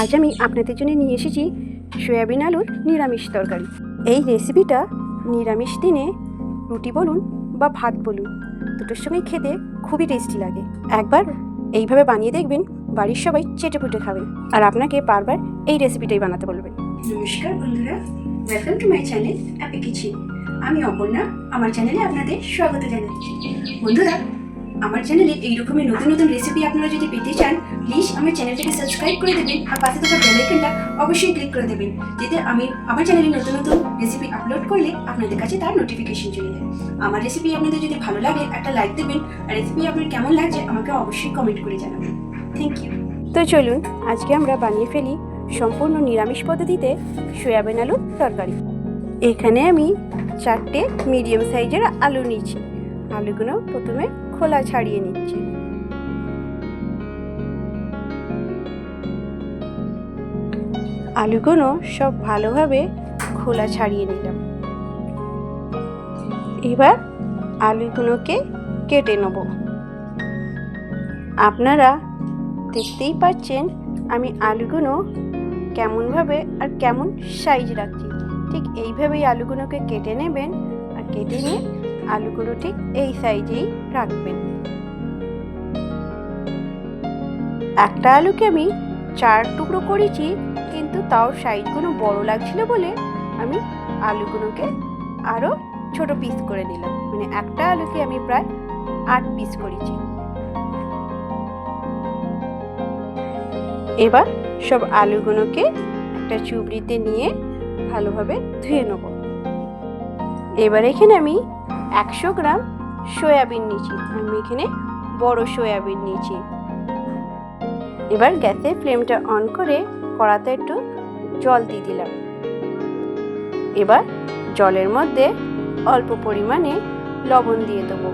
আজ আমি আপনাদের জন্য নিয়ে এসেছি সয়াবিন আলুর নিরামিষ তরকারি। এই রেসিপিটা নিরামিষ দিনে রুটি বলুন বা ভাত বলুন, দুটোর সঙ্গে খেতে খুবই টেস্টি লাগে। একবার এইভাবে বানিয়ে দেখবেন, বাড়ির সবাই চেটে পুটে খাবেন আর আপনাকে বারবার এই রেসিপিটাই বানাতে বলবেন। নমস্কার বন্ধুরা ওয়েলকাম টু মাই চ্যানেল আমি অপর্ণা, আমার চ্যানেলে আপনাদের স্বাগত জানাচ্ছি। বন্ধুরা আমার চ্যানেলে এই রকমের নতুন নতুন রেসিপি আপনারা যদি পেতে চান প্লিজ আমার চ্যানেলটাকে সাবস্ক্রাইব করে দেবেন আর পাশে থাকা বেল আইকনটা অবশ্যই ক্লিক করে দেবেন, যাতে আমি আমার চ্যানেলে নতুন নতুন রেসিপি আপলোড করলে আপনাদের কাছে তার নোটিফিকেশন চলে যায়। আমার রেসিপি আপনাদের যদি ভালো লাগে, একটা লাইক দেবেন, আর রেসিপি আপনার কেমন লাগছে আমাকে অবশ্যই কমেন্ট করে জানাবেন। থ্যাংক ইউ তো চলুন, আজকে আমরা বানিয়ে ফেলি সম্পূর্ণ নিরামিষ পদ্ধতিতে সয়াবিন আলুর তরকারি। এখানে আমি চারটে মিডিয়াম সাইজের আলু নিয়েছি। আলুগুলো প্রথমে খোলা ছাড়িয়ে নিচ্ছি। আলুগুলো সব ভালোভাবে খোলা ছাড়িয়ে নিলাম। এবার আলুগুলোকে কেটে নেব। আপনারা দেখতেই পাচ্ছেন আমি আলুগুলো কেমনভাবে আর কেমন সাইজ রাখছি। ঠিক এইভাবেই আলুগুলোকে কেটে নেবেন আর কেটে নিয়ে আলুগুলো ঠিক এই সাইজেই রাখবেন। একটা আলুকে আমি চার টুকরো করেছি, কিন্তু তাও সাইজগুলো বড় লাগছিল বলে আমি আলুগুলোকে আরও ছোট পিস করে নিলাম। মানে একটা আলুকে আমি প্রায় আট পিস করেছি। এবার সব আলুগুলোকে একটা চুবড়িতে নিয়ে ভালোভাবে ধুয়ে নেব। এবার এখানে আমি একশো গ্রাম সয়াবিন নিয়েছি। আমি এখানে বড় সয়াবিন নিয়েছি। এবার গ্যাসের ফ্লেমটা অন করে কড়াতে একটু জল দিয়ে দিলাম। এবার জলের মধ্যে অল্প পরিমাণে লবণ দিয়ে দেবো।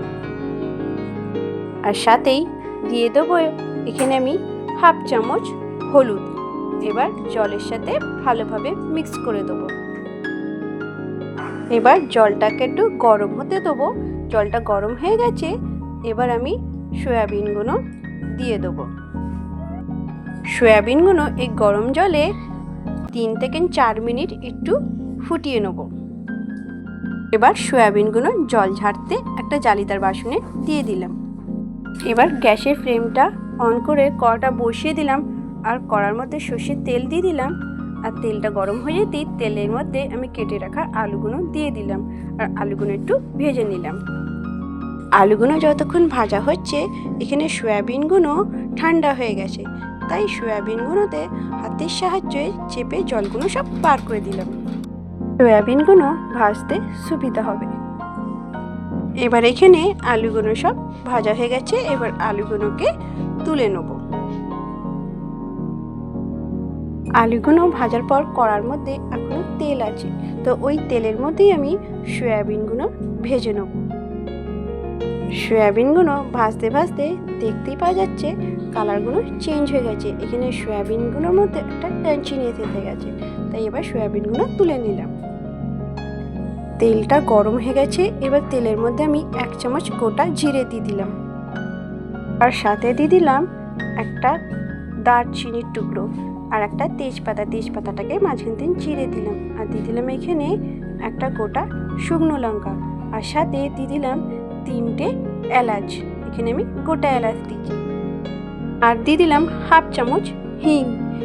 আর সাথেই দিয়ে দেবো এখানে আমি হাফ চামচ হলুদ। এবার জলের সাথে ভালোভাবে মিক্স করে দেবো। এবার জলটাকে একটু গরম হতে দেবো। জলটা গরম হয়ে গেছে, এবার আমি সয়াবিনগুলো দিয়ে দেবো। সয়াবিনগুলো এই গরম জলে তিন থেকে চার মিনিট একটু ফুটিয়ে নেব। এবার সয়াবিনগুলো জল ঝাড়তে একটা জালিদার বাসনে দিয়ে দিলাম। এবার গ্যাসের ফ্লেমটা অন করে কড়াটা বসিয়ে দিলাম আর কড়ার মধ্যে সর্ষের তেল দিয়ে দিলাম। আর তেলটা গরম হয়ে যেতেই তেলের মধ্যে আমি কেটে রাখা আলুগুলো দিয়ে দিলাম আর আলুগুলো একটু ভেজে নিলাম। আলুগুলো যতক্ষণ ভাজা হচ্ছে, এখানে সয়াবিনগুলো ঠান্ডা হয়ে গেছে। তাই সয়াবিনগুলোতে হাতের সাহায্যে চেপে জলগুলো সব পার করে দিলাম। সয়াবিনগুলো ভাজতে সুবিধা হবে। এবার এখানে আলুগুলো সব ভাজা হয়ে গেছে। এবার আলুগুলোকে তুলে নেব। আলুগুলো ভাজার পর কড়ার মধ্যে এখনও তেল আছে। তো ওই তেলের মধ্যেই আমি সয়াবিনগুলো ভেজে নেব। সয়াবিনগুলো ভাজতে ভাজতে দেখতেই পাওয়া যাচ্ছে কালারগুলো চেঞ্জ হয়ে গেছে। এখানে সয়াবিনগুলোর মধ্যে একটা ক্রাঞ্চিনেস এসে গেছে। তাই এবার সয়াবিনগুলো তুলে নিলাম। তেলটা গরম হয়ে গেছে, এবার তেলের মধ্যে আমি এক চামচ গোটা জিরে দিয়ে দিলাম। আর সাথে দিয়ে দিলাম একটা দারচিনির টুকরো। আর একটা তেজপাতা, তেজপাতাটাকে মাঝখান থেকে চিড়ে দিলাম। আর দিয়ে দিলাম এখানে একটা গোটা শুকনো লঙ্কা। আর সাথে দিয়ে দিলাম তিনটে এলাচ। এখানে আমি গোটা এলাচ দিয়েছি। আর দিয়ে দিলাম হাফ চামচ হিং।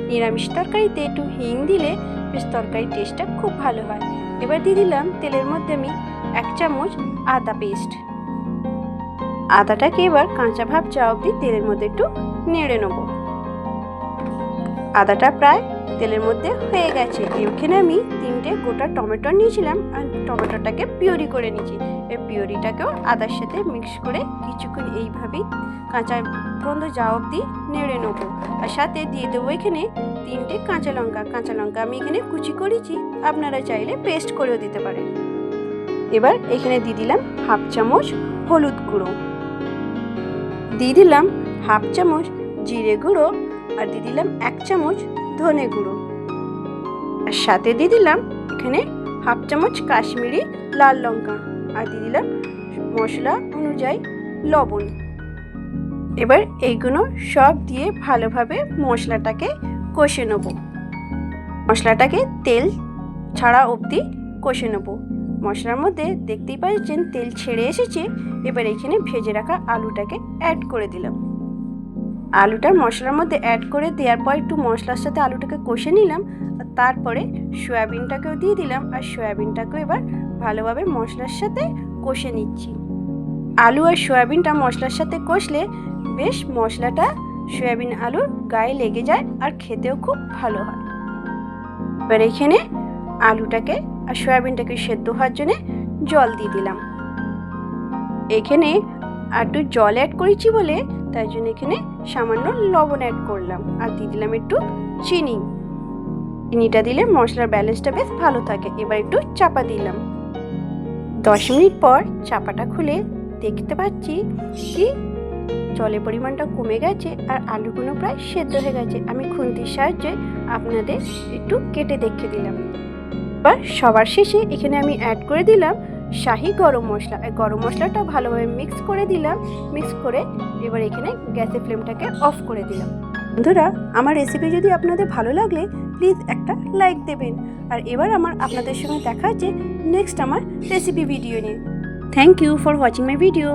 নিরামিষ তরকারিতে একটু হিং দিলে বেশ তরকারির টেস্টটা খুব ভালো হয়। এবার দিয়ে দিলাম তেলের মধ্যে আমি এক চামচ আদা পেস্ট আদাটাকে এবার কাঁচা ভাব চা অবধি তেলের মধ্যে একটু নেড়ে নেব। আদাটা প্রায় তেলের মধ্যে হয়ে গেছে। এখানে আমি তিনটে গোটা টমেটো নিয়েছিলাম আর টমেটোটাকে পিওরি করে নিয়েছি। এই পিওরিটাকেও আদার সাথে মিক্স করে কিছুক্ষণ এইভাবেই কাঁচা গন্ধ যা অবধি নেড়ে নেব। আর সাথে দিয়ে দেবো এখানে তিনটে কাঁচা লঙ্কা। কাঁচা লঙ্কা আমি এখানে কুচি করেছি, আপনারা চাইলে পেস্ট করেও দিতে পারেন। এবার এখানে দিয়ে দিলাম হাফ চামচ হলুদ গুঁড়ো। দিয়ে দিলাম হাফ চামচ জিরে গুঁড়ো আর দিয়ে দিলাম এক চামচ ধনে গুঁড়ো। আর সাথে দিয়ে দিলাম এখানে হাফ চামচ কাশ্মীরি লাল লঙ্কা। আর দিয়ে দিলাম মশলা অনুযায়ী লবণ। এবার এইগুলো সব দিয়ে ভালোভাবে মশলাটাকে কষে নেব। মশলাটাকে তেল ছাড়া অবধি কষে নেব। মশলার মধ্যে দেখতেই পাচ্ছেন তেল ছেড়ে এসেছে। এবার এখানে ভেজে রাখা আলুটাকে অ্যাড করে দিলাম। আলুটা মশলার মধ্যে অ্যাড করে দেওয়ার পর একটু মশলার সাথে আলুটাকে কষে নিলাম তারপরে সয়াবিনটাকেও দিয়ে দিলাম, আর সয়াবিনটাকেও এবার ভালোভাবে মশলার সাথে কষে নিচ্ছি। আলু আর সয়াবিনটা মশলার সাথে কষলে বেশ মশলাটা সয়াবিন আলুর গায়ে লেগে যায় আর খেতেও খুব ভালো হয়। এবার এখানে আলুটাকে আর সয়াবিনটাকে সেদ্ধ হওয়ার জন্য জল দিয়ে দিলাম। এখানে আর একটু জল অ্যাড করেছি বলে তাই জন্য এখানে সামান্য লবণ অ্যাড করলাম। আর দিয়ে দিলাম একটু চিনি। চিনিটা দিলে মশলার ব্যালেন্সটা বেশ ভালো থাকে। এবার একটু চাপা দিলাম। দশ মিনিট পর চাপাটা খুলে দেখতে পাচ্ছি কি জলের পরিমাণটা কমে গেছে আর আলুগুলো প্রায় সেদ্ধ হয়ে গেছে। আমি খুন্তির সাহায্যে আপনাদের একটু কেটে দেখে দিলাম। এবার সবার শেষে এখানে আমি অ্যাড করে দিলাম শাহি গরম মশলা। গরম মশলাটা ভালোভাবে মিক্স করে দিলাম। মিক্স করে এবার এখানে গ্যাসের ফ্লেমটাকে অফ করে দিলাম। বন্ধুরা, আমার রেসিপি যদি আপনাদের ভালো লাগলে প্লিজ একটা লাইক দেবেন। আর এবার আমার আপনাদের সঙ্গে দেখা হচ্ছে নেক্সট আমার রেসিপি ভিডিও নিয়ে। Thank you for watching my video